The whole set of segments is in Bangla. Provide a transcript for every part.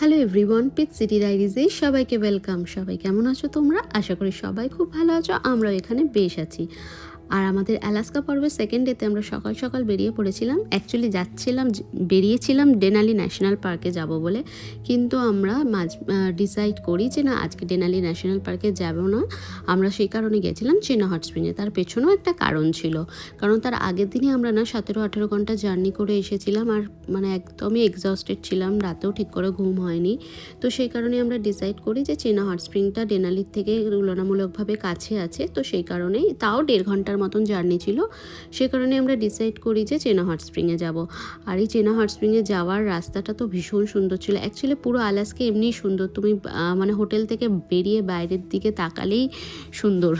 হ্যালো এভরিওয়ান পিট সিটি ডায়েরিজে সবাইকে ওয়েলকাম সবাই কেমন আছো তোমরা? আশা করি সবাই খুব ভালো আছো। আমরাও এখানে বেশ আছি। আর আমাদের অ্যালাস্কা পর্বের সেকেন্ড ডেতে আমরা সকাল সকাল বেরিয়ে পড়েছিলাম। অ্যাকচুয়ালি যাচ্ছিলাম, বেরিয়েছিলাম ডেনালি ন্যাশনাল পার্কে যাব বলে। কিন্তু আমরা মাঝ ডিসাইড করি যে না, আজকে ডেনালি ন্যাশনাল পার্কে যাব না। আমরা সেই কারণে গেছিলাম চেনা হট স্প্রিংয়ে তার পেছনেও একটা কারণ ছিল। কারণ তার আগের দিনই আমরা না সতেরো আঠেরো ঘণ্টা জার্নি করে এসেছিলাম আর মানে একদমই এক্সস্টেড ছিলাম। রাতেও ঠিক করে ঘুম হয়নি। তো সেই কারণে আমরা ডিসাইড করি যে চেনা হট স্প্রিংটা ডেনালির থেকে তুলনামূলকভাবে কাছে আছে। তো সেই কারণেই তাও দেড় ঘণ্টার মতন জার্নি ছিল। সে কারণে আমরা ডিসাইড করি যে চেনা হট স্প্রিংয়ে যাব। আর এই চেনা হট স্প্রিংয়ে যাওয়ার রাস্তাটা তো ভীষণ সুন্দর ছিল। অ্যাকচুয়ালি পুরো আলাসকে এমনিই সুন্দর। তুমি মানে হোটেল থেকে বেরিয়ে বাইরের দিকে তাকালেই সুন্দর।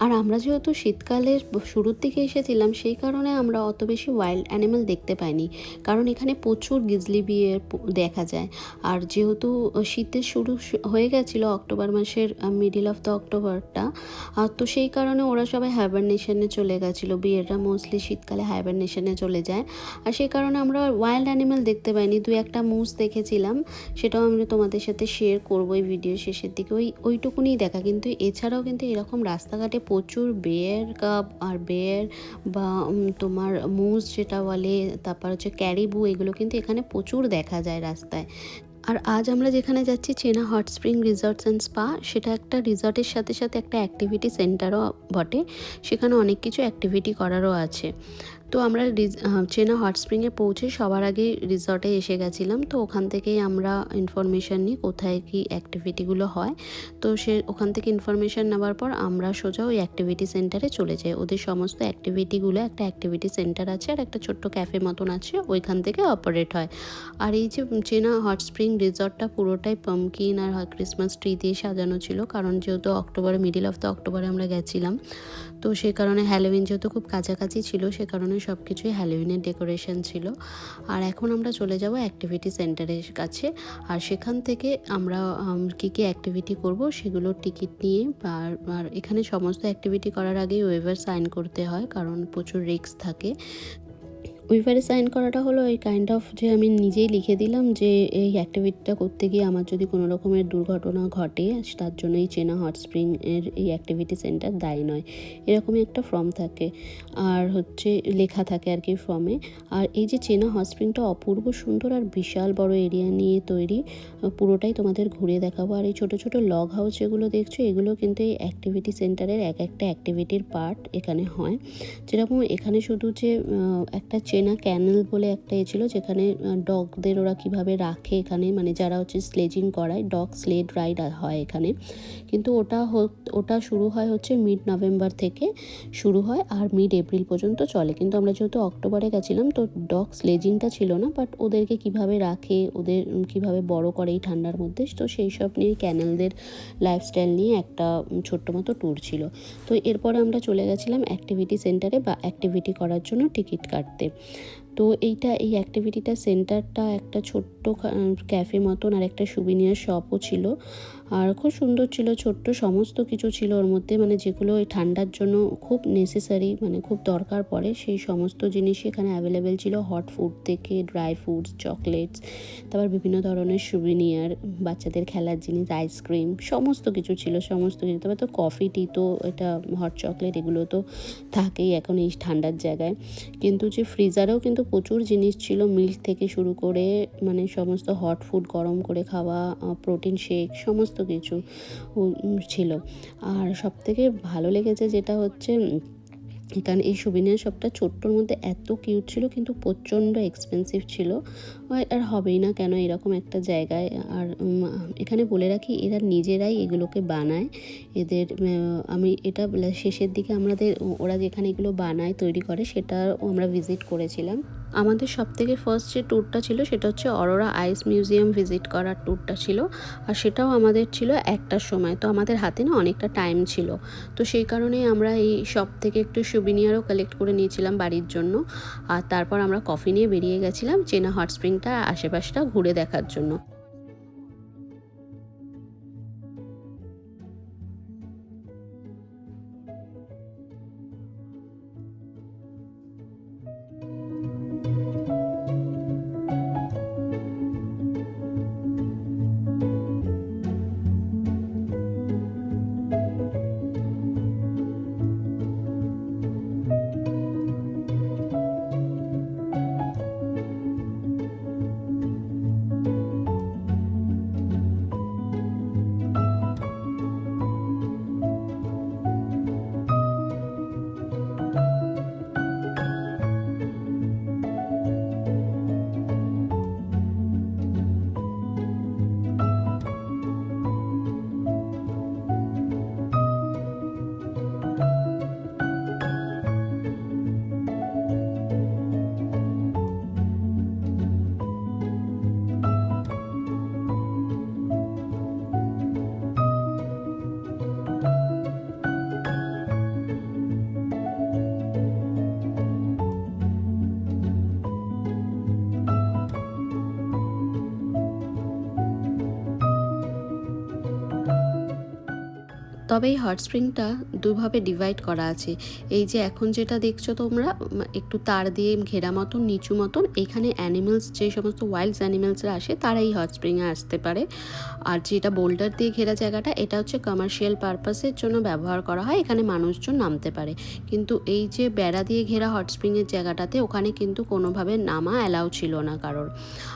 আর আমরা যেহেতু শীতকালের শুরুর দিকে এসেছিলাম, সেই কারণে আমরা অত বেশি ওয়াইল্ড অ্যানিমেল দেখতে পাইনি। কারণ এখানে প্রচুর গিজলি বিয়ের দেখা যায়। আর যেহেতু শীতের শুরু হয়ে গেছিল অক্টোবর মাসের মিডিল অফ দ্য অক্টোবরটা আর তো সেই কারণে ওরা সবাই হাইবারনেশনে চলে গেছিল। বিয়েররা মোস্টলি শীতকালে হাইবারনেশনে চলে যায়। আর সেই কারণে আমরা ওয়াইল্ড অ্যানিমেল দেখতে পাইনি। দু একটা মুস দেখেছিলাম, সেটাও আমি তোমাদের সাথে শেয়ার করব এই ভিডিও শেষের দিকে। ওই ওইটুকুনি দেখা। কিন্তু এছাড়াও কিন্তু এরকম রাস্তাঘাটে প্রচুর বেয়ার কাপ আর বেয়ার বা তোমার মুজ যেটা বলে, তারপর হচ্ছে ক্যারিবু এগুলো কিন্তু এখানে প্রচুর দেখা যায় রাস্তায়। আর আজ আমরা যেখানে যাচ্ছি, Chena hot spring resorts and spa সেটা একটা রিসর্টের সাথে সাথে একটা অ্যাক্টিভিটি সেন্টারও বটে। সেখানে অনেক কিছু অ্যাক্টিভিটি করারও আছে। তো আমরা চেনা হট স্প্রিংয়ে পৌঁছে সবার আগে রিসর্টে এসে গেছিলাম। তো ওখান থেকেই আমরা ইনফরমেশান নিই কোথায় কি অ্যাক্টিভিটিগুলো হয়। তো সে, ওখান থেকে ইনফরমেশান নেওয়ার পর আমরা সোজা ওই অ্যাক্টিভিটি সেন্টারে চলে যাই। ওদের সমস্ত অ্যাক্টিভিটিগুলো একটা অ্যাক্টিভিটি সেন্টার আছে আর একটা ছোট্ট ক্যাফে মতন আছে, ওইখান থেকে অপারেট হয়। আর এই যে চেনা হট স্প্রিং রিসর্টটা পুরোটাই পামকিন আর ক্রিসমাস ট্রি দিয়ে সাজানো ছিল, কারণ যেহেতু অক্টোবরে মিডিল অফ দ্য অক্টোবরে আমরা গেছিলাম। তো সে কারণে হ্যালোউইন যেহেতু খুব কাছাকাছি ছিল, সে কারণে সব কিছুই হ্যালোইনের ডেকোরেশন ছিল। আর এখন আমরা চলে যাব অ্যাক্টিভিটি সেন্টারের কাছে। আর সেখান থেকে আমরা কী কী অ্যাক্টিভিটি করব সেগুলোর টিকিট নিয়ে আর এখানে সমস্ত অ্যাক্টিভিটি করার আগেই ওয়েভার সাইন করতে হয়, কারণ প্রচুর রিস্ক থাকে। উইভারে সাইন করাটা হলো এই কাইন্ড অফ যে আমি নিজেই লিখে দিলাম যে এই অ্যাক্টিভিটিটা করতে গিয়ে আমার যদি কোনো রকমের দুর্ঘটনা ঘটে, তার জন্য এই চেনা হট স্প্রিং এর এই অ্যাক্টিভিটি সেন্টার দায়ী নয়। এরকমই একটা ফর্ম থাকে। আর হচ্ছে লেখা থাকে আর কি ফর্মে আর এই যে চেনা হট স্প্রিংটা অপূর্ব সুন্দর আর বিশাল বড় এরিয়া নিয়ে তৈরি, পুরোটাই তোমাদের ঘুরে দেখাবো। আর এই ছোটো ছোটো লগ হাউস যেগুলো দেখছ, এগুলো কিন্তু এই অ্যাক্টিভিটি সেন্টারের এক একটা অ্যাক্টিভিটির পার্ট এখানে হয়। যেরকম এখানে শুধু যে একটা চেনা ক্যানেল বলে একটা এ ছিল, যেখানে ডগদের ওরা কীভাবে রাখে এখানে মানে যারা হচ্ছে স্লেজিং করায়, ডগ স্লেড রাইড হয় এখানে। কিন্তু ওটা ওটা শুরু হয় হচ্ছে মিড নভেম্বর থেকে শুরু হয় আর মিড এপ্রিল পর্যন্ত চলে। কিন্তু আমরা যেহেতু অক্টোবরে গেছিলাম, তো ডগ স্লেজিংটা ছিল না, বাট ওদেরকে কীভাবে রাখে, ওদের কীভাবে বড় করে এই ঠান্ডার মধ্যে, তো সেই সব নিয়ে ক্যানেলদের লাইফস্টাইল নিয়ে একটা ছোট্ট মতো ট্যুর ছিল। তো এরপরে আমরা চলে গেছিলাম অ্যাক্টিভিটি সেন্টারে বা অ্যাক্টিভিটি করার জন্য টিকিট কাটতে। তো এইটা এই অ্যাক্টিভিটিটা সেন্টারটা একটা ছোট্ট ক্যাফে মতন আর একটা সুবিনিয়ার শপও ছিল। আর খুব সুন্দর ছিল, ছোট্ট সমস্ত কিছু ছিল ওর মধ্যে মানে যেগুলো ওই ঠান্ডার জন্য খুব নেসেসারি মানে খুব দরকার পড়ে, সেই সমস্ত জিনিসই এখানে অ্যাভেলেবেল ছিল হট ফুড থেকে ড্রাই ফ্রুটস চকলেটস তারপর বিভিন্ন ধরনের সুবিনিয়ার বাচ্চাদের খেলার জিনিস আইসক্রিম সমস্ত কিছু ছিল, সমস্ত কিছু। তারপর তো কফি টি তো এটা হট চকলেট এগুলো তো থাকেই এখন এই ঠান্ডার জায়গায়। কিন্তু যে ফ্রিজারেও কিন্তু প্রচুর জিনিস ছিল মিল্ক থেকে শুরু করে মানে সমস্ত হট ফুড গরম করে খাওয়া প্রোটিন শেক সমস্ত কিছু ছিল। আর সব থেকে ভালো লেগেছে যেটা হচ্ছে, কারণ এই সুবিনিয়ার শপটা ছোট্টর মধ্যে এত কিউট ছিল, কিন্তু প্রচণ্ড এক্সপেন্সিভ ছিল। আর হবেই না কেন এরকম একটা জায়গায়। আর এখানে বলে রাখি, এরা নিজেরাই এগুলোকে বানায়। এদের আমি এটা শেষের দিকে আমাদের, ওরা যেখানে এগুলো বানায়, তৈরি করে, সেটাও আমরা ভিজিট করেছিলাম। আমাদের সব থেকে ফার্স্ট যে ট্যুরটা ছিল সেটা হচ্ছে অরোরা আইস মিউজিয়াম ভিজিট করার ট্যুরটা ছিল। আর সেটাও আমাদের ছিল একটার সময়। তো আমাদের হাতে না অনেকটা টাইম ছিল। তো সেই কারণে আমরা এই সব থেকে একটু সুবিনিয়ারও কালেক্ট করে নিয়েছিলাম বাড়ির জন্য। আর তারপর আমরা কফি নিয়ে বেরিয়ে গেছিলাম চেনা হট স্প্রিংটা আশেপাশটা ঘুরে দেখার জন্য। তবে এই হট স্প্রিংটা দুভাবে ডিভাইড করা আছে। এই যে এখন যেটা দেখছ তোমরা একটু তার দিয়ে ঘেরা মতন, নিচু মতন, এখানে অ্যানিমেলস যে সমস্ত ওয়াইল্ড অ্যানিমেলসরা আসে তারা এই হট স্প্রিংয়ে আসতে পারে। আর যেটা বোল্ডার দিয়ে ঘেরা জায়গাটা, এটা হচ্ছে কমার্শিয়াল পারপাসের জন্য ব্যবহার করা হয়, এখানে মানুষজন নামতে পারে। কিন্তু এই যে বেড়া দিয়ে ঘেরা হট স্প্রিংয়ের জায়গাটাতে, ওখানে কিন্তু কোনোভাবে নামা অ্যালাউ ছিল না কারোর।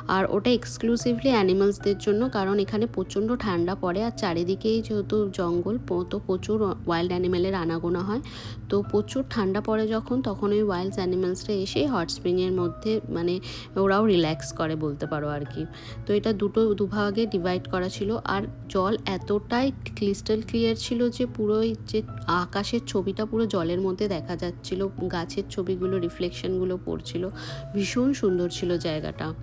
আর ওটা এক্সক্লুসিভলি অ্যানিমালসদের জন্য, কারণ এখানে প্রচণ্ড ঠান্ডা পড়ে, আর চারিদিকেই যেহেতু জঙ্গল তো প্রচুর ওয়াইল্ড অ্যানিমেলের আনাগোনা হয়। তো প্রচুর ঠান্ডা পড়ে যখন, তখন ওই ওয়াইল্ড অ্যানিমেলসরা এসে হট স্প্রিংয়ের মধ্যে মানে ওরাও রিল্যাক্স করে বলতে পারো আর কি। তো এটা দুটো দুভাগে ডিভাইড করা ছিল আর জল এতটাই ক্রিস্টাল ক্লিয়ার ছিল যে পুরো যে আকাশের ছবিটা পুরো জলের মধ্যে দেখা যাচ্ছিল, গাছের ছবিগুলো রিফ্লেকশনগুলো পড়ছিল। ভীষণ সুন্দর ছিল জায়গাটা।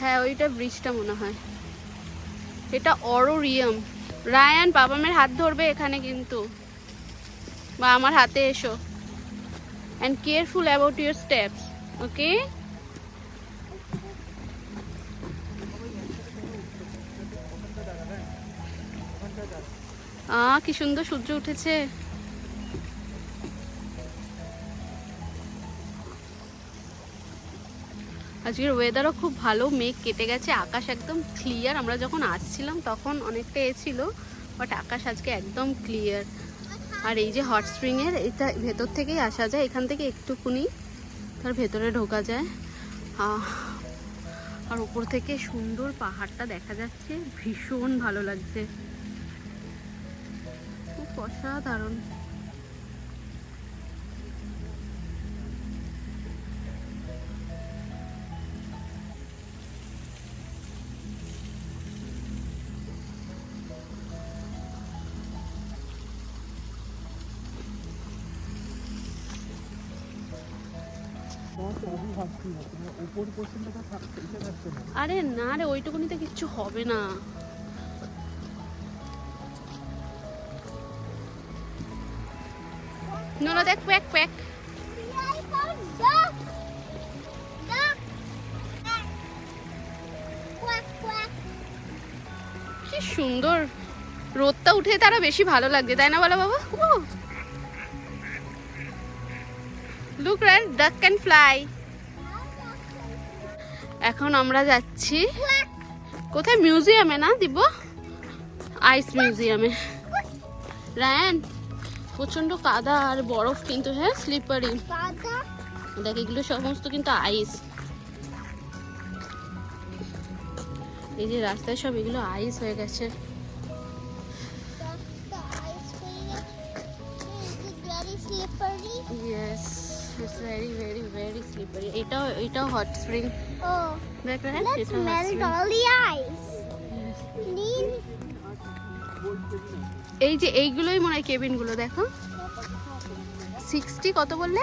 হ্যাঁ ওইটা ব্রিজটা মনে হয়। এটা অরোরিয়াম। রায়ান বাবামের হাত ধরবে এখানে কিন্তু। বা আমার হাতে এসো। And careful about your steps okay ah কি সুন্দর সূর্য উঠেছে। আজকের ওয়েদারও খুব ভালো, মেঘ কেটে গেছে, আকাশ একদম ক্লিয়ার আমরা যখন আসছিলাম তখন অনেকটা এ ছিল বাট আকাশ আজকে একদম ক্লিয়ার আর এই যে হট স্প্রিংয়ের এটা ভেতর থেকেই আসা যায়, এখান থেকে একটুকুনি তার ভেতরে ঢোকা যায়। আর উপর থেকে সুন্দর পাহাড়টা দেখা যাচ্ছে, ভীষণ ভালো লাগছে। খুব অসাধারণ। আরে না রে, ওইটুকুনিতে কিচ্ছু হবে না। নোনা, দেখ প্যাক প্যাক. কি সুন্দর। রোদটা উঠে তারা বেশি ভালো লাগছে, তাই না বলো বাবা? Look right duck can fly এখন আমরা যাচ্ছি কোথায়? মিউজিয়ামে না দিব আইস মিউজিয়ামে রায়ান প্রচণ্ড কাদা আর বরফ কিন্তু হ্যাঁ স্লিপারি দেখ এগুলো সমস্ত কিন্তু আইস এই যে রাস্তায় সব এগুলো আইস হয়ে গেছে। That's it's very very very slippery এটাও এটাও হট স্প্রিং Oh. দেখ Let's এটা স্প্রিং all the ice. এই যে এইগুলোই মনে হয় কেবিনগুলো দেখো। সিক্সটি কত বললে?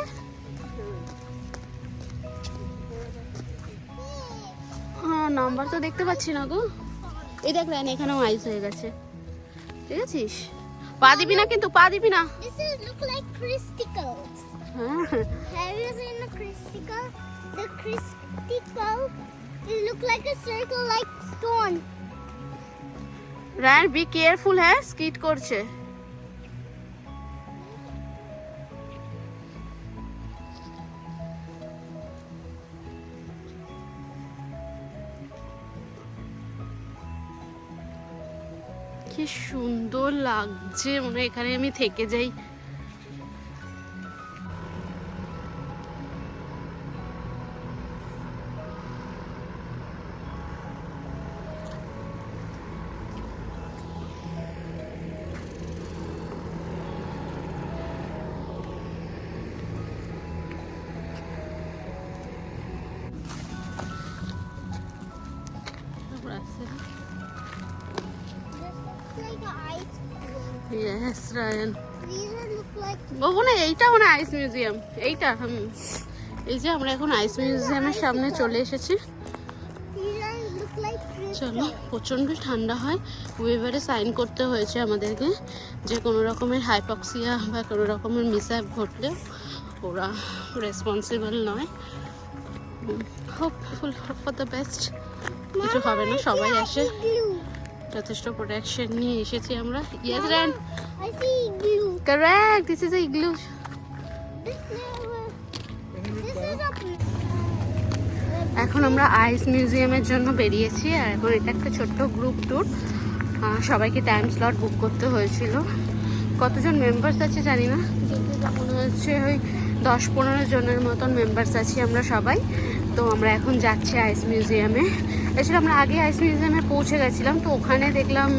হ্যাঁ নাম্বার তো দেখতে পাচ্ছি না গো। এই দেখ রায়ন এখানেও আইস হয়ে গেছে। ঠিক আছিস? পা দিবি না কিন্তু পা দিবি না। হ্যাঁ Have you seen the cristicle? The cristicle, it look like a circle like stone. Ryan be careful হ্যাঁ স্কিট করছে কি সুন্দর লাগছে মনে হয় এখানে আমি থেকে যাই are look like বাবু না এইটা মানে আইস মিউজিয়াম এইটা হুম। এই যে আমরা এখন আইস মিউজিয়ামের সামনে চলে এসেছি। চলো প্রচণ্ড ঠান্ডা হয়। ওয়েবারে সাইন করতে হয়েছে আমাদেরকে যে কোনো রকমের হাইপক্সিয়া বা কোনো রকমের মিসঅ্যাপ ঘটলে ওরা রেসপন্সিবল নয়। Hopeful hope for the best কিছু হবে না সবাই আসে। যথেষ্ট প্রোটেকশন নিয়ে এসেছি আমরা। Yes Ryan I correct this is a igloo. এখন আমরা আইস মিউজিয়ামের জন্য বেরিয়েছি আর এখন এটা একটা ছোট্ট গ্রুপ ট্যুর সবাইকে টাইম স্লট বুক করতে হয়েছিল। কতজন মেম্বার্স আছে জানি না। মনে হচ্ছে ওই দশ পনেরো জনের মতন মেম্বার্স আছি আমরা সবাই। তো আমরা এখন যাচ্ছি আইস মিউজিয়ামে এছাড়া আমরা আগে আইস মিউজিয়ামে পৌঁছে গেছিলাম, তো ওখানে দেখলাম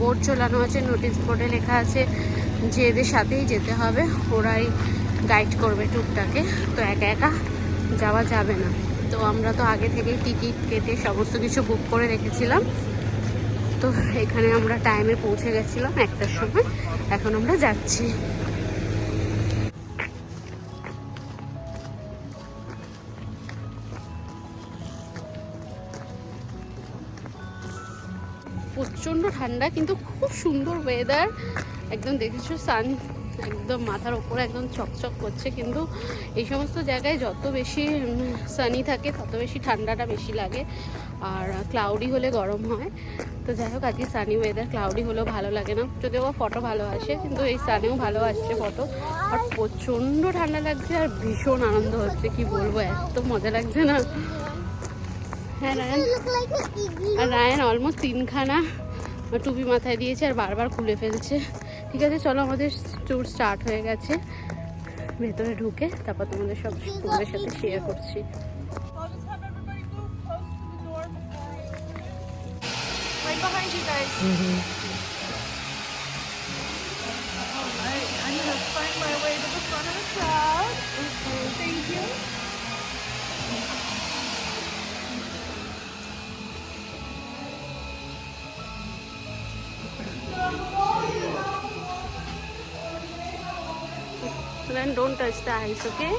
বোর্ড চলানো আছে নোটিশ বোর্ডে লেখা আছে যে এদের সাথেই যেতে হবে, ওরাই গাইড করবে টুকটাকে তো একা একা যাওয়া যাবে না। তো আমরা তো আগে থেকেই টিকিট কেটে সমস্ত কিছু বুক করে রেখেছিলাম, তো এখানে আমরা টাইমে পৌঁছে গেছিলাম একটার সময়, এখন আমরা যাচ্ছি। প্রচণ্ড ঠান্ডা, কিন্তু খুব সুন্দর ওয়েদার একদম দেখেছ সান একদম মাথার ওপরে একদম চকচক করছে, কিন্তু এই সমস্ত জায়গায় যত বেশি সানি থাকে, তত বেশি ঠান্ডাটা বেশি লাগে। আর ক্লাউডি হলে গরম হয়। তো যাই হোক, আজকে সানি ওয়েদার ক্লাউডি হলেও ভালো লাগে না। যদিও বা ফটো ভালো আসে, কিন্তু এই সানেও ভালো আসছে ফটো আর প্রচণ্ড ঠান্ডা লাগছে আর ভীষণ আনন্দ হচ্ছে, কি বলব, এত মজা লাগছে না। হ্যাঁ রায়ন. আর রায়ন অলমোস্ট তিনখানা টুপি মাথায় দিয়েছে আর বারবার খুলে ফেলছে। ঠিক আছে চলো আমাদের ট্যুর স্টার্ট হয়ে গেছে। ভেতরে ঢুকে তারপর তোমাদের সব তোমাদের সাথে শেয়ার করছি। Mm -hmm. Don't touch the ice okay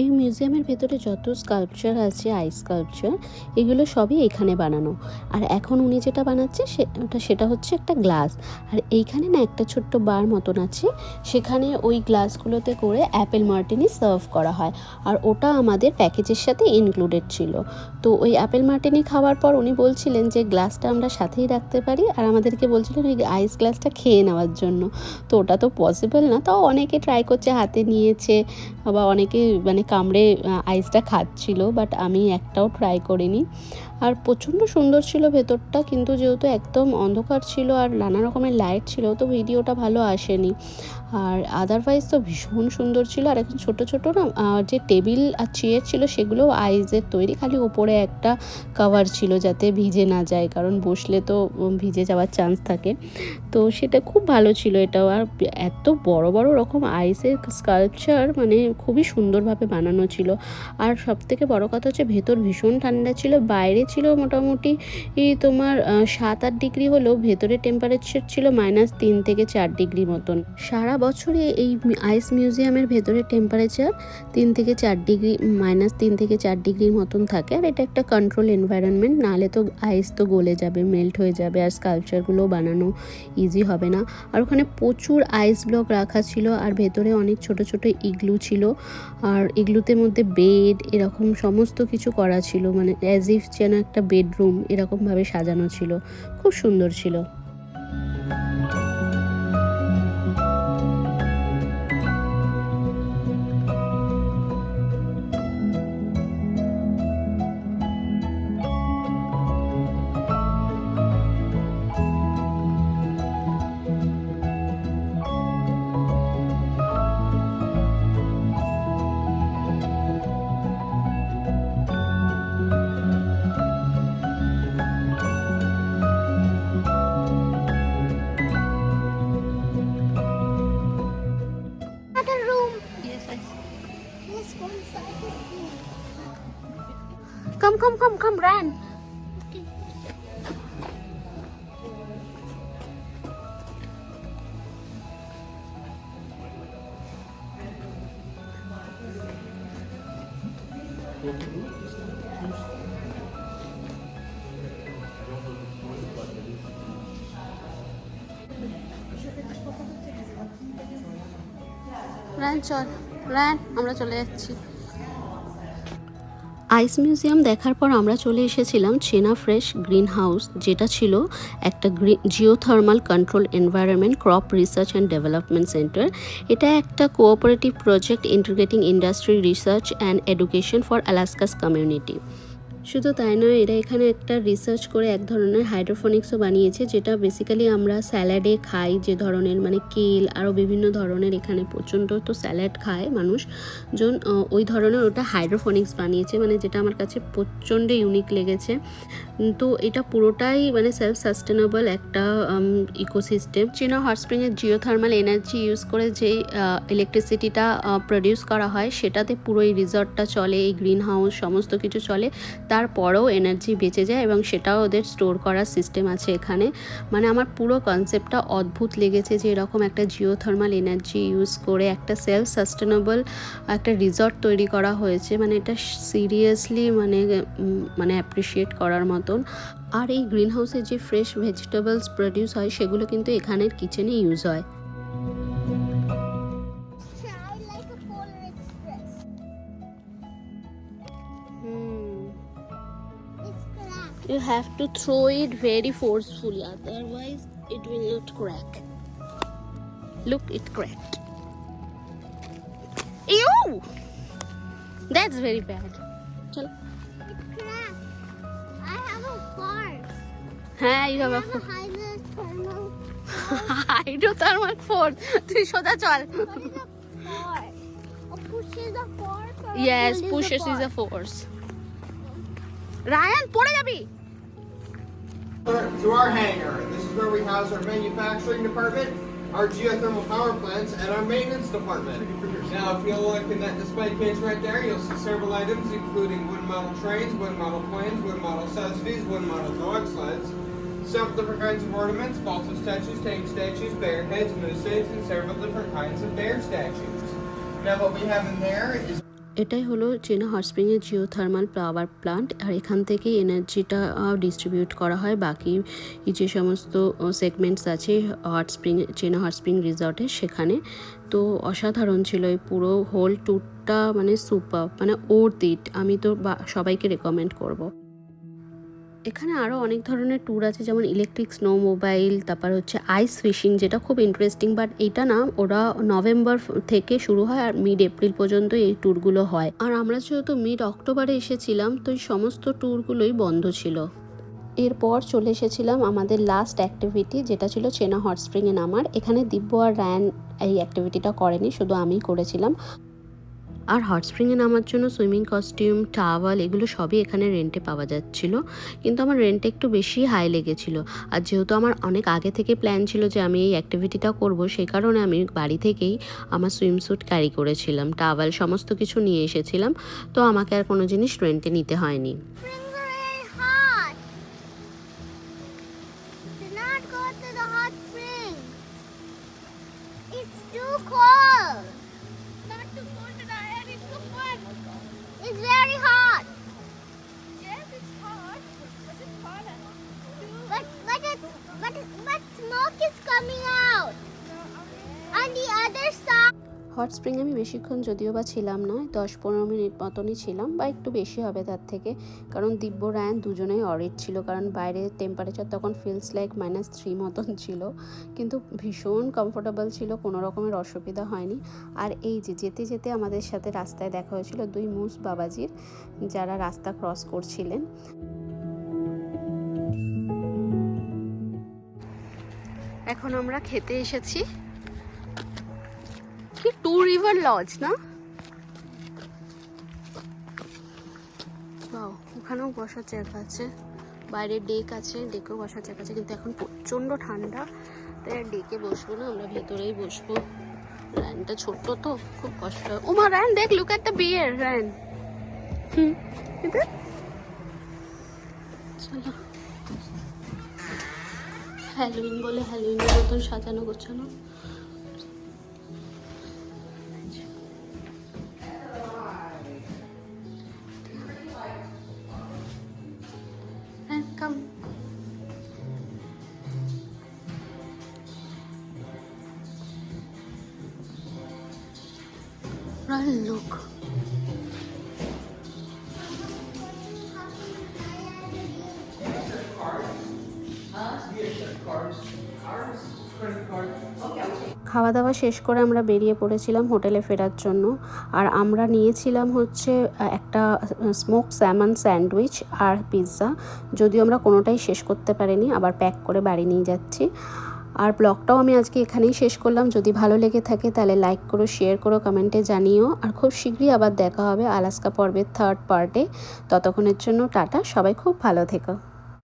এই মিউজিয়ামের ভেতরে যত স্কাল্পচার আছে আইস স্কাল্পচার এগুলো সবই এখানে বানানো। আর এখন উনি যেটা বানাচ্ছে সেটা সেটা হচ্ছে একটা গ্লাস আর এইখানে না একটা ছোট্ট বার মতন আছে, সেখানে ওই গ্লাসগুলোতে করে অ্যাপেল মার্টিনি সার্ভ করা হয়। আর ওটা আমাদের প্যাকেজের সাথে ইনক্লুডেড ছিল। তো ওই অ্যাপেল মার্টিনি খাওয়ার পর উনি বলছিলেন যে গ্লাসটা আমরা সাথেই রাখতে পারি। আর আমাদেরকে বলছিলেন, ওই আইস গ্লাসটা খেয়ে নেওয়ার জন্য। তো ওটা তো পসিবল না, তাও অনেকে ট্রাই করছে, হাতে নিয়েছে বা অনেকে মানে কামড়ে আইসটা খাচ্ছিল বাট আমি একটাও ট্রাই করিনি। আর প্রচণ্ড সুন্দর ছিল ভেতরটা, কিন্তু যেহেতু একদম অন্ধকার ছিল আর নানা রকমের লাইট ছিল, তো ভিডিওটা ভালো আসেনি। আর আদারওয়াইজ তো ভীষণ সুন্দর ছিল। আর এখন ছোট ছোট না যে টেবিল আর চেয়ার ছিল, সেগুলো আইসের তৈরি, খালি ওপরে একটা কাভার ছিল যাতে ভিজে না যায়, কারণ বসলে তো ভিজে যাওয়ার চান্স থাকে। তো সেটা খুব ভালো ছিল এটাও। আর এত বড় বড় রকম আইসের স্কাল্পচার মানে খুবই সুন্দরভাবে বানানো ছিল। আর সব থেকে বড় কথা হচ্ছে, ভেতর ভীষণ ঠান্ডা ছিল, বাইরে ছিল মোটামুটি তোমার সাত আট ডিগ্রি হলেও ভেতরে টেম্পারেচার ছিল মাইনাস তিন থেকে চার ডিগ্রি মতন। সারা বছরে এই আইস মিউজিয়ামের ভেতরে টেম্পারেচার তিন থেকে চার ডিগ্রি মাইনাস তিন থেকে চার ডিগ্রির মতন থাকে। আর এটা একটা কন্ট্রোল এনভায়রনমেন্ট নাহলে তো আইস তো গলে যাবে মেল্ট হয়ে যাবে, আর স্কাল্পচারগুলো বানানো ইজি হবে না। আর ওখানে প্রচুর আইস ব্লক রাখা ছিল, আর ভেতরে অনেক ছোট ছোট ইগলু ছিল। আর ইগলুতে মধ্যে বেড এরকম সমস্ত কিছু করা ছিল মানে অ্যাজ ইফ যেন একটা বেডরুম এরকমভাবে সাজানো ছিল। খুব সুন্দর ছিল। চল। আমরা চলে যাচ্ছি। আইস মিউজিয়াম দেখার পর আমরা চলে এসেছিলাম চেনা ফ্রেশ গ্রিন হাউস যেটা ছিল একটা geothermal control environment crop research and development centre এটা একটা cooperative project integrating industry research and education for Alaska's community শুধু তাই নয়, এরা এখানে একটা রিসার্চ করে এক ধরনের হাইড্রোফোনিক্সও বানিয়েছে, যেটা বেসিক্যালি আমরা স্যালাডে খাই যে ধরনের মানে কেল আরও বিভিন্ন ধরনের এখানে প্রচণ্ড তো স্যালাড খায় মানুষ। জন ওই ধরনের ওটা হাইড্রোফোনিক্স বানিয়েছে মানে যেটা আমার কাছে প্রচণ্ড ইউনিক লেগেছে। তো এটা পুরোটাই মানে সেলফ সাস্টেনেবল একটা ইকোসিস্টেম চীনা হট স্প্রিংয়ের জিওথার্মাল এনার্জি ইউজ করে যেই ইলেকট্রিসিটিটা প্রডিউস করা হয়, সেটাতে পুরো এই রিসর্টটা চলে, এই গ্রিন হাউস সমস্ত কিছু চলে। তারপরেও এনার্জি বেঁচে যায় এবং সেটাও ওদের স্টোর করার সিস্টেম আছে এখানে। মানে আমার পুরো কনসেপ্টটা অদ্ভুত লেগেছে যে এরকম একটা জিওথার্মাল এনার্জি ইউজ করে একটা সেলফ সাস্টেনেবল একটা রিসর্ট তৈরি করা হয়েছে। মানে এটা সিরিয়াসলি মানে মানে অ্যাপ্রিসিয়েট করার মতন। আর এই গ্রিন হাউসে যে ফ্রেশ ভেজিটেবলস প্রডিউস হয়, সেগুলো কিন্তু এখানের কিচেনে ইউজ হয়। You have to throw it very forcefully, otherwise it will not crack. Look, it cracked. Ew! That's very bad. চলো It's cracked. I have a force. হ্যাঁ you I have have a hydrothermal. Hydrothermal force তুই সোজা চল What is a force? A push is a force is Ryan পড়ে যাবি to our hangar. This is where we house our manufacturing department, our geothermal power plants, and our maintenance department. Now, if you'll look in that display case right there, you'll see several items including wood model trains, wood model planes, wood model Susvies, wood model dog sleds, several different kinds of ornaments, balsa statues, tank statues, bear heads, moose heads, and several different kinds of bear statues. Now, what we have in there is এটাই হলো Chena hot geo geothermal power plant আর এখান থেকেই এনার্জিটা ডিস্ট্রিবিউট করা হয়। বাকি যে সমস্ত সেগমেন্টস আছে hot spring Chena hot spring রিসর্টে সেখানে। তো অসাধারণ ছিল এই পুরো হোল ট্যুরটা মানে সুপার মানে ওর দিট আমি তো সবাইকে রেকমেন্ড করব। এখানে আরও অনেক ধরনের ট্যুর আছে, যেমন ইলেকট্রিক স্নো মোবাইল তারপর হচ্ছে আইস ফিশিং যেটা খুব ইন্টারেস্টিং বাট এটা না ওরা নভেম্বর থেকে শুরু হয় আর মিড এপ্রিল পর্যন্ত এই ট্যুরগুলো হয়। আর আমরা যেহেতু মিড অক্টোবরে এসেছিলাম, তো এই সমস্ত ট্যুরগুলোই বন্ধ ছিল। এরপর চলে এসেছিলাম আমাদের লাস্ট অ্যাক্টিভিটি যেটা ছিল চেনা হট স্প্রিংয়ে নামার। এখানে দিব্য আর র্যান এই অ্যাক্টিভিটিটা করেনি, শুধু আমিই করেছিলাম। আর হট স্প্রিংয়ে নামার জন্য সুইমিং কস্টিউম, টাওয়াল এগুলো সবই এখানে রেন্টে পাওয়া যাচ্ছিল। কিন্তু আমার রেন্টে একটু বেশি হাই লেগেছিল। আর যেহেতু আমার অনেক আগে থেকে প্ল্যান ছিল যে আমি এই অ্যাক্টিভিটিটা করব, সেই কারণে আমি বাড়ি থেকেই আমার সুইমস্যুট ক্যারি করেছিলাম। টাওয়াল সমস্ত কিছু নিয়ে এসেছিলাম। তো আমাকে আর কোনো জিনিস রেন্টে নিতে হয়নি। হট স্প্রিং আমি বেশিক্ষণ যদিও বা ছিলাম না দশ পনেরো মিনিট মতনই ছিলাম বা একটু বেশি হবে তার থেকে। কারণ দিব্য, রায়ন দুজনেই অরিড ছিল, কারণ বাইরে টেম্পারেচার তখন ফিলস লাইক মাইনাস থ্রি মতন ছিল। কিন্তু ভীষণ কমফোর্টেবল ছিল, কোনো রকমের অসুবিধা হয়নি। আর এই যে যেতে যেতে আমাদের সাথে রাস্তায় দেখা হয়েছিল দুই মুস বাবাজির, যারা রাস্তা ক্রস করছিলেন। এখন আমরা খেতে এসেছি। টু রিভার লজ, না? ওখানেও বসার জায়গা আছে। বাইরে ডেক আছে, ডেকেও বসার জায়গা আছে, কিন্তু এখন প্রচণ্ড ঠান্ডা। তাই ডেকে বসবো না, আমরা ভেতরেই বসবো। র্যানটা ছোট্ট তো, খুব কষ্ট হয়। ওমা, র্যান, দেখ লুক একটা বিয়ার র্যান। হুম চলো। হ্যালোইন বলে হ্যালোইনের মতন সাজানো গোছানো। খাওয়া দাওয়া শেষ করে আমরা বেরিয়ে পড়েছিলাম হোটেলে ফেরার জন্য। আর আমরা নিয়েছিলাম হচ্ছে একটা স্মোক স্যামন স্যান্ডউইচ আর পিৎজা যদিও আমরা কোনোটাই শেষ করতে পারিনি, আবার প্যাক করে বাড়ি নিয়ে যাচ্ছি। আর ব্লগটাও আমি আজকে এখানেই শেষ করলাম। যদি ভালো লেগে থাকে তাহলে লাইক করো শেয়ার করো কমেন্টে জানিও। আর খুব শীঘ্রই আবার দেখা হবে আলাস্কা পর্বের থার্ড পার্টে ততক্ষণের জন্য টাটা, সবাই খুব ভালো থেকো।